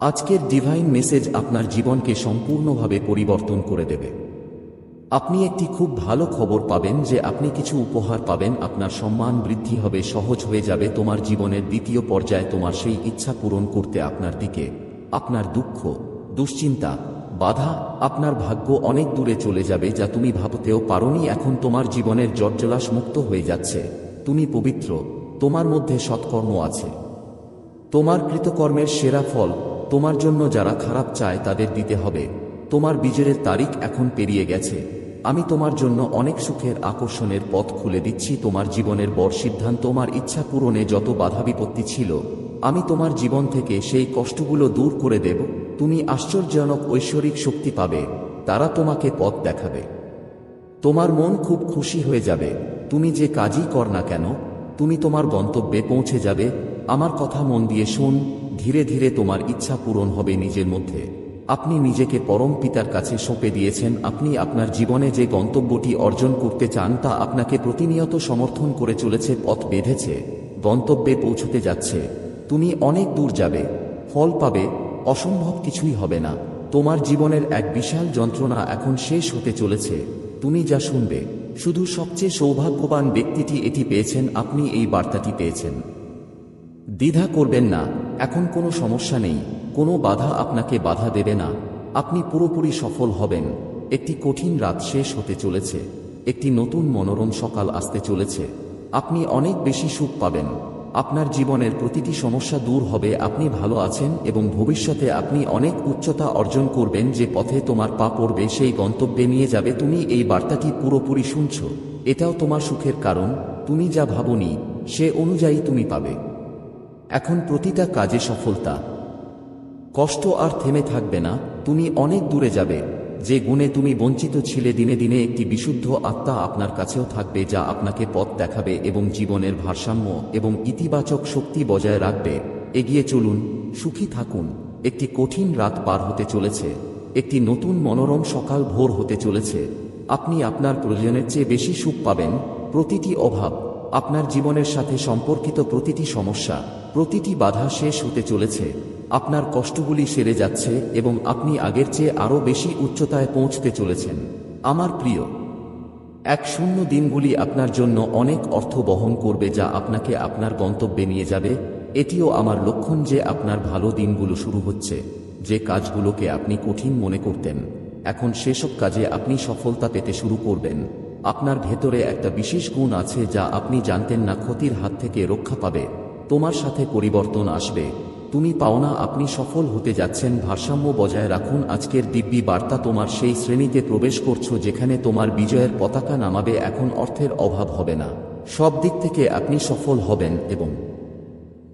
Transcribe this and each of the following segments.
আজকের divine message আপনার জীবনকে সম্পূর্ণভাবে পরিবর্তন করে দেবে। আপনি একটি খুব ভালো খবর পাবেন যে আপনি কিছু উপহার পাবেন, আপনার সম্মান বৃদ্ধি হবে, সহজ হয়ে যাবে, তোমার জীবনের দ্বিতীয় পর্যায়ে তোমার সেই ইচ্ছা পূরণ করতে আপনার দিকে, আপনার দুঃখ, দুশ্চিন্তা, বাধা, আপনার ভাগ্য অনেক দূরে চলে যাবে যা তুমি ভাবতেও পারোনি, এখন তোমার জীবনের জর্জলাস মুক্ত হয়ে যাচ্ছে। তুমি পবিত্র, তোমার মধ্যে সৎকর্ম আছে। তোমার কৃতকর্মের সেরা ফল তোমার জন্য যারা খারাপ চায় তাদের দিতে হবে। তোমার বিজয়ের তারিখ এখন পেরিয়ে গেছে। আমি তোমার জন্য অনেক সুখের আকর্ষণের পথ খুলে দিচ্ছি। তোমার জীবনের বড় সিদ্ধান্ত, তোমার ইচ্ছা পূরণে যত বাধা বিপত্তি ছিল, আমি তোমার জীবন থেকে সেই কষ্টগুলো দূর করে দেব। তুমি আশ্চর্যজনক ঐশ্বরিক শক্তি পাবে, তারা তোমাকে পথ দেখাবে। তোমার মন খুব খুশি হয়ে যাবে। তুমি যে কাজই কর না কেন, তুমি তোমার গন্তব্যে পৌঁছে যাবে। আমার কথা মন দিয়ে শুন ধীরে ধীরে তোমার ইচ্ছা পূরণ হবে নিজের মধ্যে। আপনি নিজেকে পরম পিতার কাছে সঁপে দিয়েছেন। আপনি আপনার জীবনে যে গন্তব্যটি অর্জন করতে চান তা আপনাকে প্রতিনিয়ত সমর্থন করে চলেছে, পথ বেঁধেছে, গন্তব্যে পৌঁছতে যাচ্ছে। তুমি অনেক দূর যাবে, ফল পাবে, অসম্ভব কিছুই হবে না। তোমার জীবনের এক বিশাল যন্ত্রণা এখন শেষ হতে চলেছে। তুমি যা শুনবে, শুধু সবচেয়ে সৌভাগ্যবান ব্যক্তিটি এটি পেয়েছেন, আপনি এই বার্তাটি পেয়েছেন। দ্বিধা করবেন না এখন কোনো সমস্যা নেই, কোনো বাধা আপনাকে বাধা দেবে না। আপনি পুরোপুরি সফল হবেন। একটি কঠিন রাত শেষ হতে চলেছে। একটি নতুন মনোরম সকাল আসতে চলেছে। আপনি অনেক বেশি সুখ পাবেন। আপনার জীবনের প্রতিটি সমস্যা দূর হবে। আপনি ভালো আছেন এবং ভবিষ্যতে আপনি অনেক উচ্চতা অর্জন করবেন যে পথে তোমার পা পড়বে, সেই গন্তব্যে নিয়ে যাবে। তুমি এই বার্তাটি পুরোপুরি শুনছ। এটাও তোমার সুখের কারণ। তুমি যা ভাবনি, সে অনুযায়ী তুমি পাবে। এখন প্রতিটা কাজে সফলতা। কষ্ট আর থেমে থাকবে না, তুমি অনেক দূরে যাবে। যে গুণে তুমি বঞ্চিত ছিলে দিনে দিনে একটি বিশুদ্ধ আত্মা আপনার কাছেও থাকবে যা আপনাকে পথ দেখাবে এবং জীবনের ভারসাম্য এবং ইতিবাচক শক্তি বজায় রাখবে। এগিয়ে চলুন, সুখী থাকুন। একটি কঠিন রাত পার হতে চলেছে। একটি নতুন মনোরম সকাল ভোর হতে চলেছে। আপনি আপনার প্রয়োজনের চেয়ে বেশি সুখ পাবেন। প্রতিটি অভাব আপনার জীবনের সাথে সম্পর্কিত প্রতিটি সমস্যা। প্রতিটি বাধা শেষ হতে চলেছে। আপনার কষ্টগুলি সেরে যাচ্ছে এবং আপনি আগের চেয়ে আরও বেশি উচ্চতায় পৌঁছতে চলেছেন। আমার প্রিয়, এক শূন্য দিনগুলি আপনার জন্য অনেক অর্থ বহন করবে যা আপনাকে আপনার গন্তব্যে নিয়ে যাবে। এটিও আমার লক্ষণ যে আপনার ভালো দিনগুলো শুরু হচ্ছে, যে কাজগুলোকে আপনি কঠিন মনে করতেন। এখন সেসব কাজে আপনি সফলতা পেতে শুরু করবেন। আপনার ভেতরে একটা বিশেষ গুণ আছে যা আপনি জানতেন না ক্ষতির হাত থেকে রক্ষা পাবে। তোমার সাথে পরিবর্তন আসবে। তুমি পাওনা আপনি সফল হতে যাচ্ছেন। ভারসাম্য বজায় রাখুন। আজকের দিব্যি বার্তা তোমার সেই শ্রেণীতে প্রবেশ করছ যেখানে তোমার বিজয়ের পতাকা নামাবে। এখন অর্থের অভাব হবে না। সব দিক থেকে আপনি সফল হবেন এবং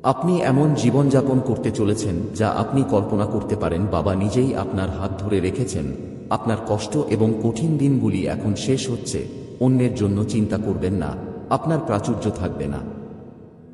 আপনি এমন জীবনযাপন করতে চলেছেন যা আপনি কল্পনা করতে পারেন। বাবা নিজেই আপনার হাত ধরে রেখেছেন। আপনার কষ্ট এবং কঠিন দিনগুলি এখন শেষ হচ্ছে। অন্যের জন্য চিন্তা করবেন না। আপনার প্রাচুর্য থাকবে না।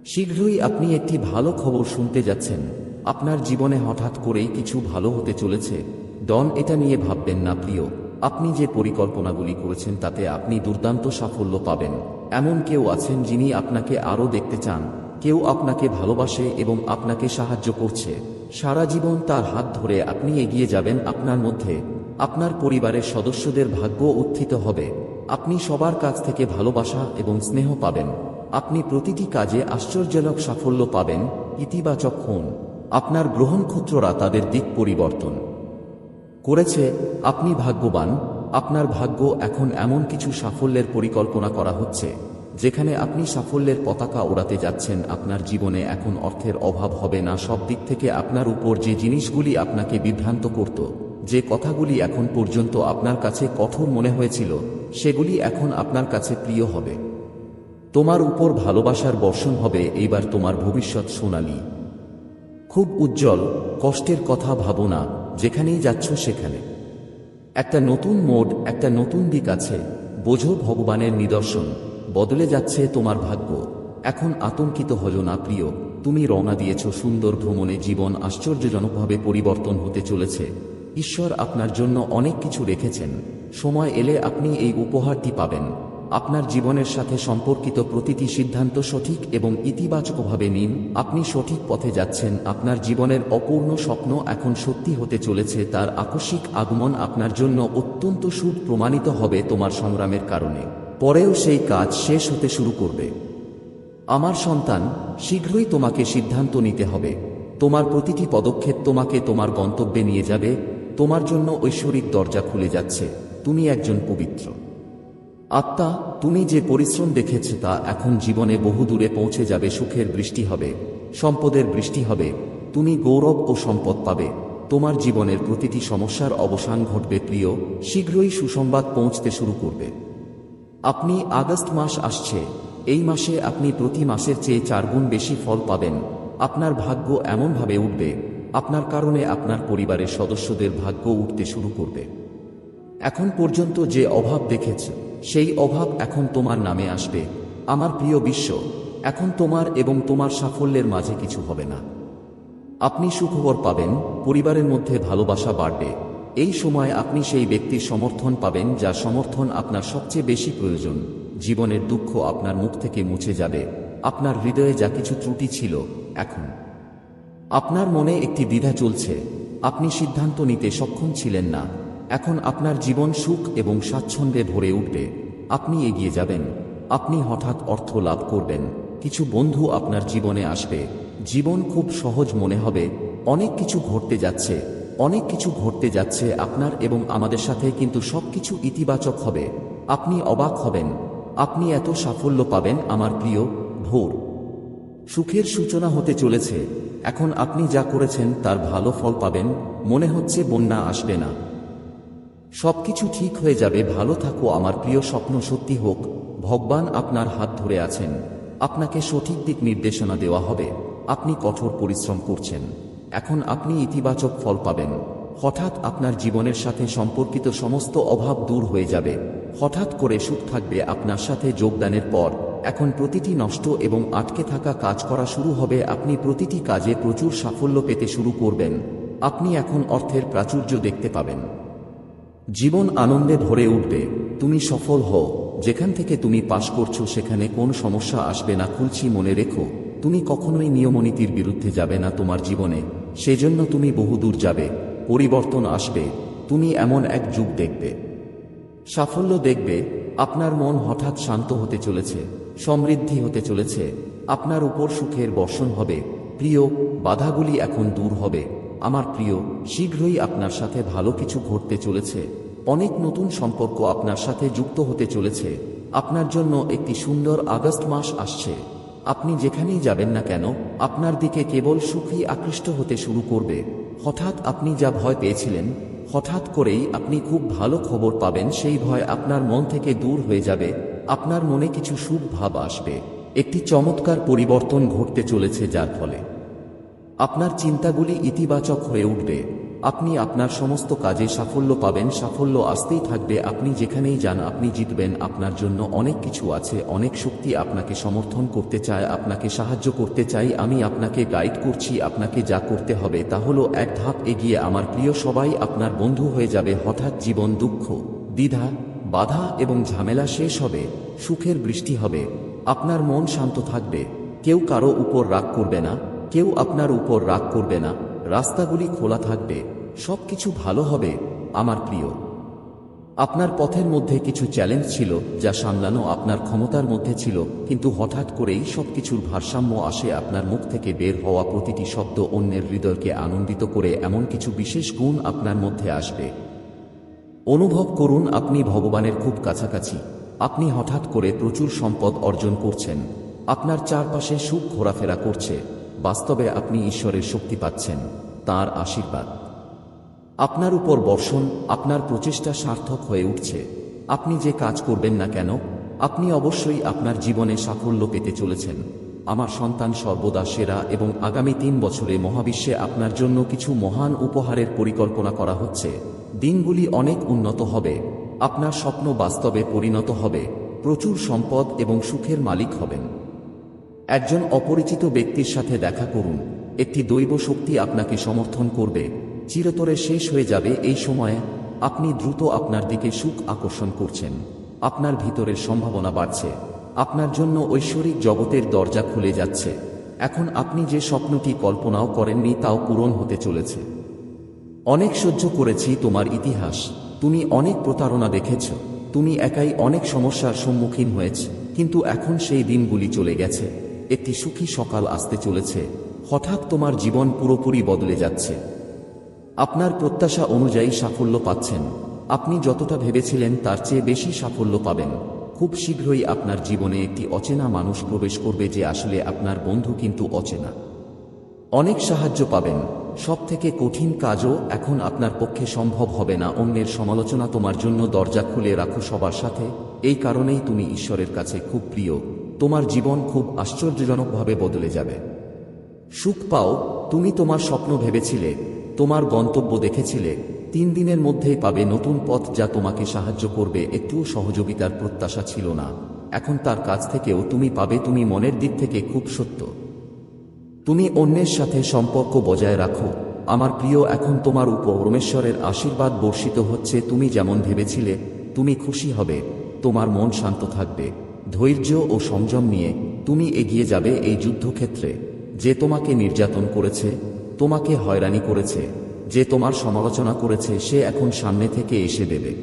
শীঘ্রই আপনি একটি ভালো খবর শুনতে যাচ্ছেন। আপনার জীবনে হঠাৎ করেই কিছু ভালো হতে চলেছে। ডন, এটা নিয়ে ভাববেন না, প্রিয়। আপনি যে পরিকল্পনাগুলি করেছেন, তাতে আপনি দুর্দান্ত সাফল্য পাবেন। এমন কেউ আছেন যিনি আপনাকে আরও দেখতে চান। কেউ আপনাকে ভালোবাসে এবং আপনাকে সাহায্য করছে। সারা জীবন তার হাত ধরে আপনি এগিয়ে যাবেন আপনার মধ্যে। আপনার পরিবারের সদস্যদের ভাগ্য উত্থিত হবে। আপনি সবার কাছ থেকে ভালোবাসা এবং স্নেহ পাবেন। আপনি প্রতিটি কাজে আশ্চর্যজনক সাফল্য পাবেন, ইতিবাচক হন। আপনার গ্রহণ গ্রহণক্ষত্ররা তাদের দিক পরিবর্তন করেছে। আপনি ভাগ্যবান, আপনার ভাগ্য এখন এমন কিছু সাফল্যের পরিকল্পনা করা হচ্ছে, যেখানে আপনি সাফল্যের পতাকা ওড়াতে যাচ্ছেন, আপনার জীবনে এখন অর্থের অভাব হবে না। সব দিক থেকে আপনার উপর যে জিনিসগুলি আপনাকে বিভ্রান্ত করত, যে কথাগুলি এখন পর্যন্ত আপনার কাছে কঠোর মনে হয়েছিল, সেগুলি এখন আপনার কাছে প্রিয় হবে। তোমার উপর ভালোবাসার বর্ষণ হবে এইবার তোমার ভবিষ্যৎ সোনালি। খুব উজ্জ্বল, কষ্টের কথা ভাবো না, যেখানেই যাচ্ছ সেখানে। একটা নতুন মোড, একটা নতুন দিক আছে, বোঝো ভগবানের নিদর্শন, বদলে যাচ্ছে তোমার ভাগ্য। এখন আতঙ্কিত হল না, প্রিয়, তুমি রওনা দিয়েছ সুন্দর ভ্রমণে, জীবন আশ্চর্যজনকভাবে পরিবর্তন হতে চলেছে। ঈশ্বর আপনার জন্য অনেক কিছু রেখেছেন, সময় এলে আপনি এই উপহারটি পাবেন। আপনার জীবনের সাথে সম্পর্কিত প্রতিটি সিদ্ধান্ত সঠিক এবং ইতিবাচকভাবে নিন। আপনি সঠিক পথে যাচ্ছেন। আপনার জীবনের অপূর্ণ স্বপ্ন এখন সত্যি হতে চলেছে। তার আকস্মিক আগমন আপনার জন্য অত্যন্ত সুদ প্রমাণিত হবে তোমার সংগ্রামের কারণে। পরেও সেই কাজ শেষ হতে শুরু করবে। আমার সন্তান, শীঘ্রই তোমাকে সিদ্ধান্ত নিতে হবে। তোমার প্রতিটি পদক্ষেপ তোমাকে তোমার গন্তব্যে নিয়ে যাবে। তোমার জন্য ঐশ্বরিক দরজা খুলে যাচ্ছে। তুমি একজন পবিত্র। আত্মা, তুমি যে পরিশ্রম দেখেছ তা এখন জীবনে বহু দূরে পৌঁছে যাবে, সুখের বৃষ্টি হবে, সম্পদের বৃষ্টি হবে, তুমি গৌরব ও সম্পদ পাবে। তোমার জীবনের প্রতিটি সমস্যার অবসান ঘটবে, প্রিয়, শীঘ্রই সুসংবাদ পৌঁছতে শুরু করবে। আপনি আগস্ট মাস আসছে, এই মাসে আপনি প্রতি মাসের চেয়ে চারগুণ বেশি ফল পাবেন। আপনার ভাগ্য এমনভাবে উঠবে, আপনার কারণে আপনার পরিবারের সদস্যদের ভাগ্য উঠতে শুরু করবে। এখন পর্যন্ত যে অভাব দেখেছ, সেই অভাব এখন তোমার নামে আসবে। আমার প্রিয় বিশ্ব, এখন তোমার এবং তোমার সাফল্যের মাঝে কিছু হবে না। আপনি সুখবর পাবেন, পরিবারের মধ্যে ভালোবাসা বাড়বে। এই সময় আপনি সেই ব্যক্তির সমর্থন পাবেন যা সমর্থন আপনার সবচেয়ে বেশি প্রয়োজন। জীবনের দুঃখ আপনার মুখ থেকে মুছে যাবে। আপনার হৃদয়ে যা কিছু ত্রুটি ছিল, এখন। আপনার মনে একটি দ্বিধা চলছে। আপনি সিদ্ধান্ত নিতে সক্ষম ছিলেন না। এখন আপনার জীবন সুখ এবং স্বাচ্ছন্দ্যে ভরে উঠবে। আপনি এগিয়ে যাবেন। আপনি হঠাৎ অর্থ লাভ করবেন। কিছু বন্ধু আপনার জীবনে আসবে। জীবন খুব সহজ মনে হবে। অনেক কিছু ঘটতে যাচ্ছে। অনেক কিছু ঘটতে যাচ্ছে আপনার এবং আমাদের সাথে কিন্তু সবকিছু ইতিবাচক হবে। আপনি অবাক হবেন। আপনি এত সাফল্য পাবেন আমার প্রিয় ভোর। সুখের সূচনা হতে চলেছে। এখন আপনি যা করেছেন তার ভালো ফল পাবেন। মনে হচ্ছে বন্যা আসবে না। সবকিছু ঠিক হয়ে যাবে, ভালো থাকো আমার প্রিয় স্বপ্ন সত্যি হোক, ভগবান আপনার হাত ধরে আছেন, আপনাকে সঠিক দিক নির্দেশনা দেওয়া হবে, আপনি কঠোর পরিশ্রম করছেন, এখন আপনি ইতিবাচক ফল পাবেন, হঠাৎ আপনার জীবনের সাথে সম্পর্কিত সমস্ত অভাব দূর হয়ে যাবে, হঠাৎ করে সুখ থাকবে আপনার সাথে যোগদানের পর, এখন প্রতিটি নষ্ট এবং আটকে থাকা কাজ করা শুরু হবে, আপনি প্রতিটি কাজে প্রচুর সাফল্য পেতে শুরু করবেন, আপনি এখন অর্থের প্রাচুর্য দেখতে পাবেন। জীবন আনন্দে ভরে উঠবে, তুমি সফল হও, যেখান থেকে তুমি পাশ করছ সেখানে কোন সমস্যা আসবে না, খুলছি মনে রেখো, তুমি কখনোই নিয়মনীতির বিরুদ্ধে যাবে না তোমার জীবনে, সেজন্য তুমি বহুদূর যাবে, পরিবর্তন আসবে, তুমি এমন এক যুগ দেখবে। সাফল্য দেখবে, আপনার মন হঠাৎ শান্ত হতে চলেছে, সমৃদ্ধি হতে চলেছে, আপনার উপর সুখের বর্ষণ হবে, প্রিয়, বাধাগুলি এখন দূর হবে। আমার প্রিয়, শীঘ্রই আপনার সাথে ভালো কিছু ঘটতে চলেছে। অনেক নতুন সম্পর্ক আপনার সাথে যুক্ত হতে চলেছে। আপনার জন্য একটি সুন্দর আগস্ট মাস আসছে। আপনি যেখানেই যাবেন না কেন, আপনার দিকে কেবল সুখী আকৃষ্ট হতে শুরু করবে। হঠাৎ আপনি যা ভয় পেয়েছিলেন, হঠাৎ করেই আপনি খুব ভালো খবর পাবেন, সেই ভয় আপনার মন থেকে দূর হয়ে যাবে। আপনার মনে কিছু সুখ ভাব আসবে। একটি চমৎকার পরিবর্তন ঘটতে চলেছে যার ফলে। আপনার চিন্তাগুলি ইতিবাচক হয়ে উঠবে। আপনি আপনার সমস্ত কাজে সাফল্য পাবেন, সাফল্য আসতেই থাকবে। আপনি যেখানেই যান, আপনি জিতবেন। আপনার জন্য অনেক কিছু আছে, অনেক শক্তি আপনাকে সমর্থন করতে চায়, আপনাকে সাহায্য করতে চাই। আমি আপনাকে গাইড করছি, আপনাকে যা করতে হবে তা হলো এক ধাপ এগিয়ে আমার প্রিয় সবাই আপনার বন্ধু হয়ে যাবে। হঠাৎ জীবন দুঃখ, দ্বিধা, বাধা এবং ঝামেলা শেষ হবে, সুখের বৃষ্টি হবে। আপনার মন শান্ত থাকবে, কেউ কারও উপর রাগ করবে না। কেউ আপনার উপর রাগ করবে না, রাস্তাগুলি খোলা থাকবে, সবকিছু ভালো হবে, আমার প্রিয়। আপনার পথের মধ্যে কিছু চ্যালেঞ্জ ছিল যা সামলানো আপনার ক্ষমতার মধ্যে ছিল, কিন্তু হঠাৎ করেই সবকিছুর ভারসাম্য আসে আপনার মুখ থেকে বের হওয়া প্রতিটি শব্দ অন্যের হৃদয়কে আনন্দিত করে এমন কিছু বিশেষ গুণ আপনার মধ্যে আসবে। অনুভব করুন, আপনি ভগবানের খুব কাছাকাছি। আপনি হঠাৎ করে প্রচুর সম্পদ অর্জন করছেন। আপনার চারপাশে সুখ ঘোরাফেরা করছে। বাস্তবে আপনি ঈশ্বরের শক্তি পাচ্ছেন, তার আশীর্বাদ। আপনার উপর বর্ষণ, আপনার প্রচেষ্টা সার্থক হয়ে উঠছে। আপনি যে কাজ করবেন না কেন, আপনি অবশ্যই আপনার জীবনে সাফল্য পেতে চলেছেন। আমার সন্তান সর্বদা সেরা এবং আগামী তিন বছরে মহাবিশ্বে আপনার জন্য কিছু মহান উপহারের পরিকল্পনা করা হচ্ছে। দিনগুলি অনেক উন্নত হবে। আপনার স্বপ্ন বাস্তবে পরিণত হবে। প্রচুর সম্পদ এবং সুখের মালিক হবেন। একজন অপরিচিত ব্যক্তির সাথে দেখা করুন। একটি দৈব শক্তি আপনাকে সমর্থন করবে। চিরতরে শেষ হয়ে যাবে এই সময়ে আপনি দ্রুত আপনার দিকে সুখ আকর্ষণ করছেন। আপনার ভিতরের সম্ভাবনা বাড়ছে। আপনার জন্য ঐশ্বরিক জগতের দরজা খুলে যাচ্ছে। এখন আপনি যে স্বপ্নটি কল্পনাও করেননি তাও পূরণ হতে চলেছে। অনেক সহ্য করেছি তোমার ইতিহাস। তুমি অনেক প্রতারণা দেখেছ। তুমি একাই অনেক সমস্যার সম্মুখীন হয়েছ। কিন্তু এখন সেই দিনগুলি চলে গেছে। একটি সুখী সকাল আসতে চলেছে। হঠাৎ তোমার জীবন পুরোপুরি বদলে যাচ্ছে। আপনার প্রত্যাশা অনুযায়ী সাফল্য পাচ্ছেন। আপনি যতটা ভেবেছিলেন তার চেয়ে বেশি সাফল্য পাবেন। খুব শীঘ্রই আপনার জীবনে একটি অচেনা মানুষ প্রবেশ করবে যে আসলে আপনার বন্ধু কিন্তু অচেনা। অনেক সাহায্য পাবেন। সব থেকে কঠিন কাজও এখন আপনার পক্ষে সম্ভব হবে না। অন্যের সমালোচনা তোমার জন্য দরজা খুলে রাখো সবার সাথে। এই কারণেই তুমি ঈশ্বরের কাছে খুব প্রিয়। তোমার জীবন খুব আশ্চর্যজনকভাবে বদলে যাবে। সুখ পাও, তুমি তোমার স্বপ্ন ভেবেছিলে, তোমার গন্তব্য দেখেছিলে, তিন দিনের মধ্যেই পাবে নতুন পথ যা তোমাকে সাহায্য করবে, একটুও সহযোগিতার প্রত্যাশা ছিল না। এখন তার কাছ থেকেও তুমি পাবে, তুমি মনের দিক থেকে খুব সত্য। তুমি অন্যের সাথে সম্পর্ক বজায় রাখো। আমার প্রিয়, এখন তোমার উপর রমেশ্বরের আশীর্বাদ বর্ষিত হচ্ছে, তুমি যেমন ভেবেছিলে, তুমি খুশি হবে, তোমার মন শান্ত থাকবে। ধৈর্য ও সংযম নিয়ে তুমি এগিয়ে যাবে এই যুদ্ধক্ষেত্রে। যে তোমাকে নির্যাতন করেছে, তোমাকে হয়রানি করেছে, যে তোমার সমালোচনা করেছে, সে এখন সামনে থেকে এসে দেবে।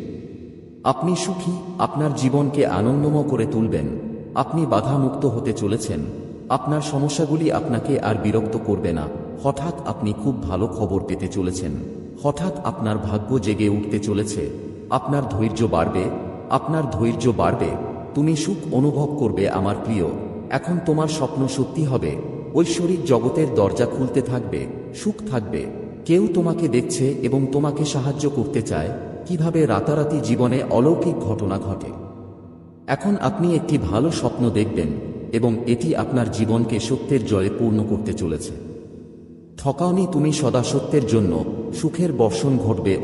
আপনি সুখী, আপনার জীবনকে আনন্দময় করে তুলবেন, আপনি বাধামুক্ত হতে চলেছেন, আপনার সমস্যাগুলি আপনাকে আর বিরক্ত করবে না। হঠাৎ আপনি খুব ভালো খবর পেতে চলেছেন, হঠাৎ আপনার ভাগ্য জেগে উঠতে চলেছে, আপনার ধৈর্য বাড়বে, আপনার ধৈর্য বাড়বে। তুমি সুখ অনুভব করবে আমার প্রিয়। এখন তোমার স্বপ্ন সত্যি হবে। ঐশ্বরিক জগতের দরজা খুলতে থাকবে, সুখ থাকবে। কেউ তোমাকে দেখছে এবং তোমাকে সাহায্য করতে চায়, কীভাবে রাতারাতি জীবনে অলৌকিক ঘটনা ঘটে। এখন আপনি একটি ভালো স্বপ্ন দেখবেন এবং এটি আপনার জীবনকে সত্যের জয়ে পূর্ণ করতে চলেছে। ঠকাওনি তুমি সদা সত্যের জন্য, সুখের বর্ষণ ঘটবে